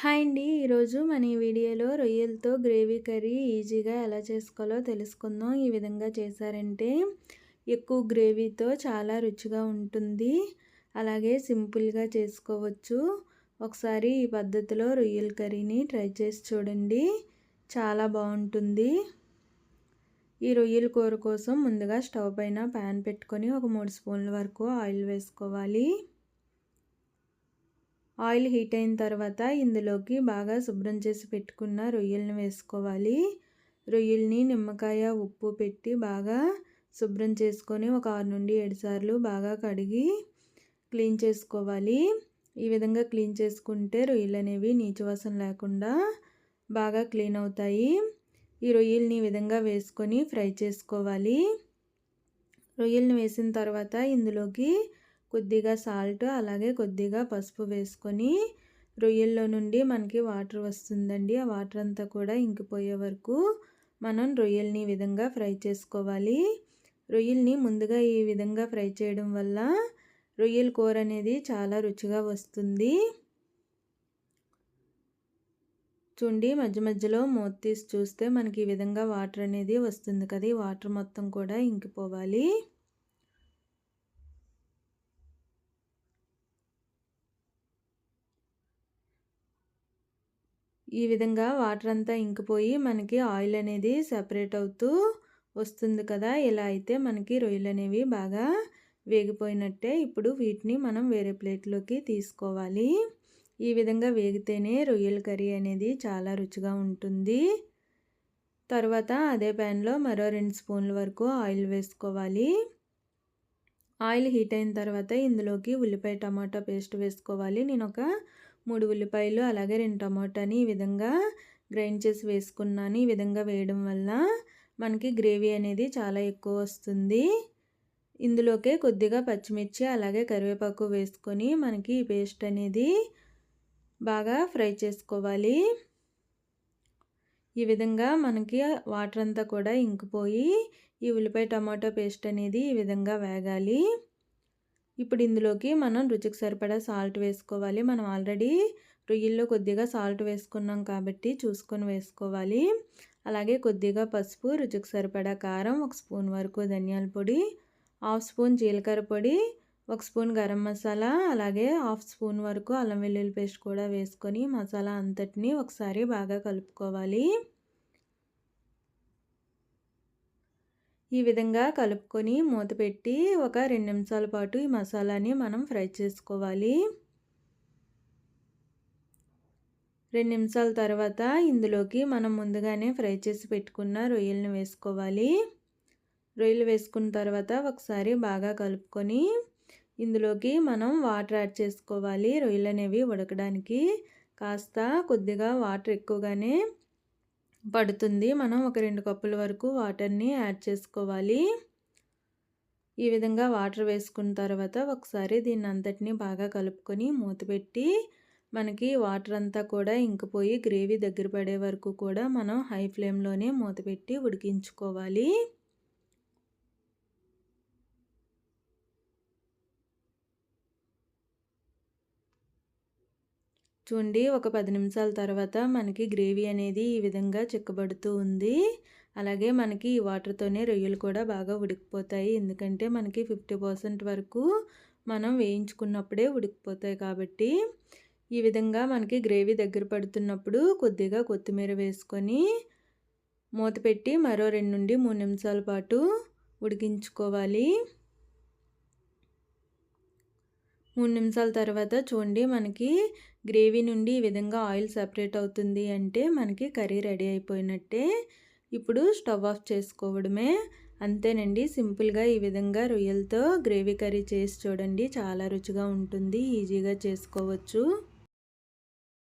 Hi అండి. ఈరోజు మన ఈ వీడియోలో రొయ్యలతో గ్రేవీ కర్రీ ఈజీగా ఎలా చేసుకోవాలో తెలుసుకుందాం. ఈ విధంగా చేశారంటే ఎక్కువ గ్రేవీతో చాలా రుచిగా ఉంటుంది. అలాగే సింపుల్గా చేసుకోవచ్చు. ఒకసారి ఈ పద్ధతిలో రొయ్యల కర్రీని ట్రై చేసి చూడండి. చాలా బాగుంటుంది. ఈ రొయ్యల కూర కోసం ముందుగా స్టవ్ పైన ప్యాన్ పెట్టుకొని ఒక మూడు స్పూన్ల వరకు ఆయిల్ వేసుకోవాలి. ఆయిల్ హీట్ అయిన తర్వాత ఇందులోకి బాగా శుభ్రం చేసి పెట్టుకున్న రొయ్యలను వేసుకోవాలి. రొయ్యల్ని నిమ్మకాయ ఉప్పు పెట్టి బాగా శుభ్రం చేసుకొని ఒక ఆరు నుండి ఏడు సార్లు బాగా కడిగి క్లీన్ చేసుకోవాలి. ఈ విధంగా క్లీన్ చేసుకుంటే రొయ్యలు అనేవి నీచువాసన లేకుండా బాగా క్లీన్ అవుతాయి. ఈ రొయ్యల్ని ఈ విధంగా వేసుకొని ఫ్రై చేసుకోవాలి. రొయ్యల్ని వేసిన తర్వాత ఇందులోకి కొద్దిగా సాల్ట్ అలాగే కొద్దిగా పసుపు వేసుకొని రొయ్యల్లో నుండి మనకి వాటర్ వస్తుందండి. ఆ వాటర్ అంతా కూడా ఇంకిపోయే వరకు మనం రొయ్యల్ని ఈ విధంగా ఫ్రై చేసుకోవాలి. రొయ్యల్ని ముందుగా ఈ విధంగా ఫ్రై చేయడం వల్ల రొయ్యల కూర అనేది చాలా రుచిగా వస్తుంది. చూడండి మధ్య మధ్యలో మూత తీసి చూస్తే మనకి ఈ విధంగా వాటర్ అనేది వస్తుంది కదా ఈ వాటర్ మొత్తం కూడా ఇంకిపోవాలి. ఈ విధంగా వాటర్ అంతా ఇంకిపోయి మనకి ఆయిల్ అనేది సపరేట్ అవుతూ వస్తుంది కదా! ఇలా అయితే మనకి రొయ్యలు అనేవి బాగా వేగిపోయినట్టే ఇప్పుడు వీటిని మనం వేరే ప్లేట్లోకి తీసుకోవాలి. ఈ విధంగా వేగితేనే రొయ్యల కర్రీ అనేది చాలా రుచిగా ఉంటుంది. తర్వాత అదే ప్యాన్లో మరో రెండు స్పూన్ల వరకు ఆయిల్ వేసుకోవాలి. ఆయిల్ హీట్ అయిన తర్వాత ఇందులోకి ఉల్లిపాయ టమాటా పేస్ట్ వేసుకోవాలి. నేను ఒక మూడు ఉల్లిపాయలు అలాగే రెండు టమాటాని ఈ విధంగా గ్రైండ్ చేసి వేసుకున్నాను. ఈ విధంగా వేయడం వల్ల మనకి గ్రేవీ అనేది చాలా ఎక్కువ వస్తుంది. ఇందులోకే కొద్దిగా పచ్చిమిర్చి అలాగే కరివేపాకు వేసుకొని మనకి ఈ పేస్ట్ అనేది బాగా ఫ్రై చేసుకోవాలి. ఈ విధంగా మనకి వాటర్ అంతా కూడా ఇంకిపోయి ఈ ఉల్లిపాయ టమాటో పేస్ట్ అనేది ఈ విధంగా వేగాలి. ఇప్పుడు ఇందులోకి మనం రుచికి సరిపడా సాల్ట్ వేసుకోవాలి. మనం ఆల్రెడీ రొయ్యల్లో కొద్దిగా సాల్ట్ వేసుకున్నాం కాబట్టి చూసుకొని వేసుకోవాలి. అలాగే కొద్దిగా పసుపు రుచికి సరిపడా కారం ఒక స్పూన్ వరకు ధనియాల పొడి హాఫ్ స్పూన్ జీలకర్ర పొడి ఒక స్పూన్ గరం మసాలా అలాగే హాఫ్ స్పూన్ వరకు అల్లం వెల్లుల్లి పేస్ట్ కూడా వేసుకొని మసాలా అంతటిని ఒకసారి బాగా కలుపుకోవాలి. ఈ విధంగా కలుపుకొని మూత పెట్టి ఒక రెండు నిమిషాల పాటు ఈ మసాలాని మనం ఫ్రై చేసుకోవాలి. రెండు నిమిషాల తర్వాత ఇందులోకి మనం ముందుగానే ఫ్రై చేసి పెట్టుకున్న రొయ్యలను వేసుకోవాలి. రొయ్యలు వేసుకున్న తర్వాత ఒకసారి బాగా కలుపుకొని ఇందులోకి మనం వాటర్ యాడ్ చేసుకోవాలి. రొయ్యలు అనేవి ఉడకడానికి కాస్త కొద్దిగా వాటర్ ఎక్కువగానే పడుతుంది. మనం ఒక రెండు కప్పుల వరకు వాటర్ని యాడ్ చేసుకోవాలి. ఈ విధంగా వాటర్ వేసుకున్న తర్వాత ఒకసారి దీన్ని అంతటినీ బాగా కలుపుకొని మూత పెట్టి మనకి వాటర్ అంతా కూడా ఇంకిపోయి గ్రేవీ దగ్గర పడే వరకు కూడా మనం హై ఫ్లేమ్లోనే మూత పెట్టి ఉడికించుకోవాలి. చూడండి ఒక పది నిమిషాల తర్వాత మనకి గ్రేవీ అనేది ఈ విధంగా చిక్కబడుతూ ఉంది. అలాగే మనకి ఈ వాటర్తోనే రొయ్యలు కూడా బాగా ఉడికిపోతాయి. ఎందుకంటే మనకి ఫిఫ్టీ పర్సెంట్ వరకు మనం వేయించుకున్నప్పుడే ఉడికిపోతాయి కాబట్టి ఈ విధంగా మనకి గ్రేవీ దగ్గర పడుతున్నప్పుడు కొద్దిగా కొత్తిమీర వేసుకొని మూత పెట్టి మరో రెండు నుండి మూడు నిమిషాల పాటు ఉడికించుకోవాలి. మూడు నిమిషాల తర్వాత చూడండి మనకి గ్రేవీ నుండి ఈ విధంగా ఆయిల్ సపరేట్ అవుతుంది అంటే మనకి కర్రీ రెడీ అయిపోయినట్టే. ఇప్పుడు స్టవ్ ఆఫ్ చేసుకోవడమే. అంతేనండి సింపుల్గా ఈ విధంగా రొయ్యలతో గ్రేవీ కర్రీ చేసి చూడండి చాలా రుచిగా ఉంటుంది ఈజీగా చేసుకోవచ్చు.